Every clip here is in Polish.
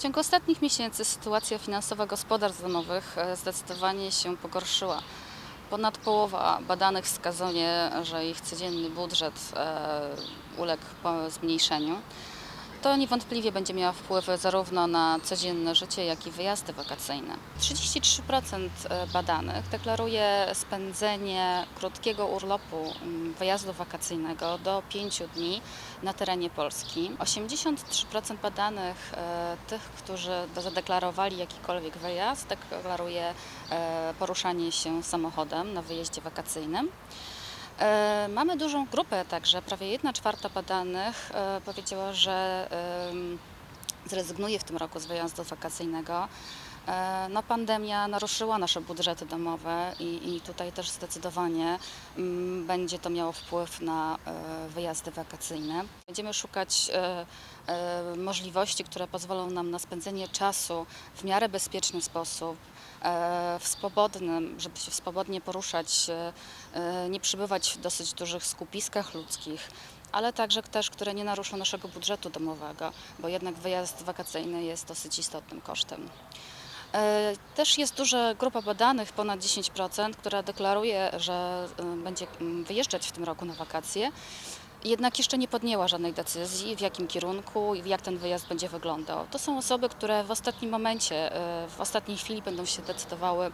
W ciągu ostatnich miesięcy sytuacja finansowa gospodarstw domowych e, zdecydowanie się pogorszyła. Ponad połowa badanych wskazuje, że ich codzienny budżet e, uległ zmniejszeniu. To niewątpliwie będzie miało wpływ zarówno na codzienne życie, jak i wyjazdy wakacyjne. 33% badanych deklaruje spędzenie krótkiego urlopu wyjazdu wakacyjnego do 5 dni na terenie Polski. 83% badanych, e, tych, którzy zadeklarowali jakikolwiek wyjazd, deklaruje e, poruszanie się samochodem na wyjeździe wakacyjnym. E, Mamy dużą grupę także, prawie 1 czwarta badanych e, powiedziała, że zrezygnuje w tym roku z wyjazdu wakacyjnego. E, No, pandemia naruszyła nasze budżety domowe i, i tutaj też zdecydowanie mm, będzie to miało wpływ na e, wyjazdy wakacyjne. Będziemy szukać e, możliwości, które pozwolą nam na spędzenie czasu w miarę bezpieczny sposób, w swobodnym, żeby się swobodnie poruszać, nie przebywać w dosyć dużych skupiskach ludzkich, ale także też, które nie naruszą naszego budżetu domowego, bo jednak wyjazd wakacyjny jest dosyć istotnym kosztem. E, Też jest duża grupa badanych, ponad 10%, która deklaruje, że e, będzie mm, wyjeżdżać w tym roku na wakacje. Jednak jeszcze nie podjęła żadnej decyzji, w jakim kierunku i jak ten wyjazd będzie wyglądał. To są osoby, które w ostatnim momencie, e, w ostatniej chwili będą się decydowały,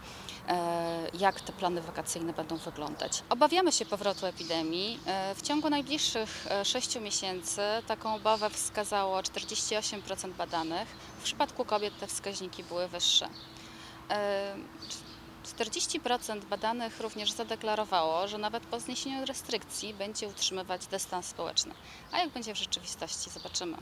e, jak te plany wakacyjne będą wyglądać. Obawiamy się powrotu epidemii. E, W ciągu najbliższych 6 miesięcy taką obawę wskazało 48% badanych. W przypadku kobiet te wskaźniki były wyższe. E, 40% badanych również zadeklarowało, że nawet po zniesieniu restrykcji będzie utrzymywać dystans społeczny. A jak będzie w rzeczywistości, zobaczymy.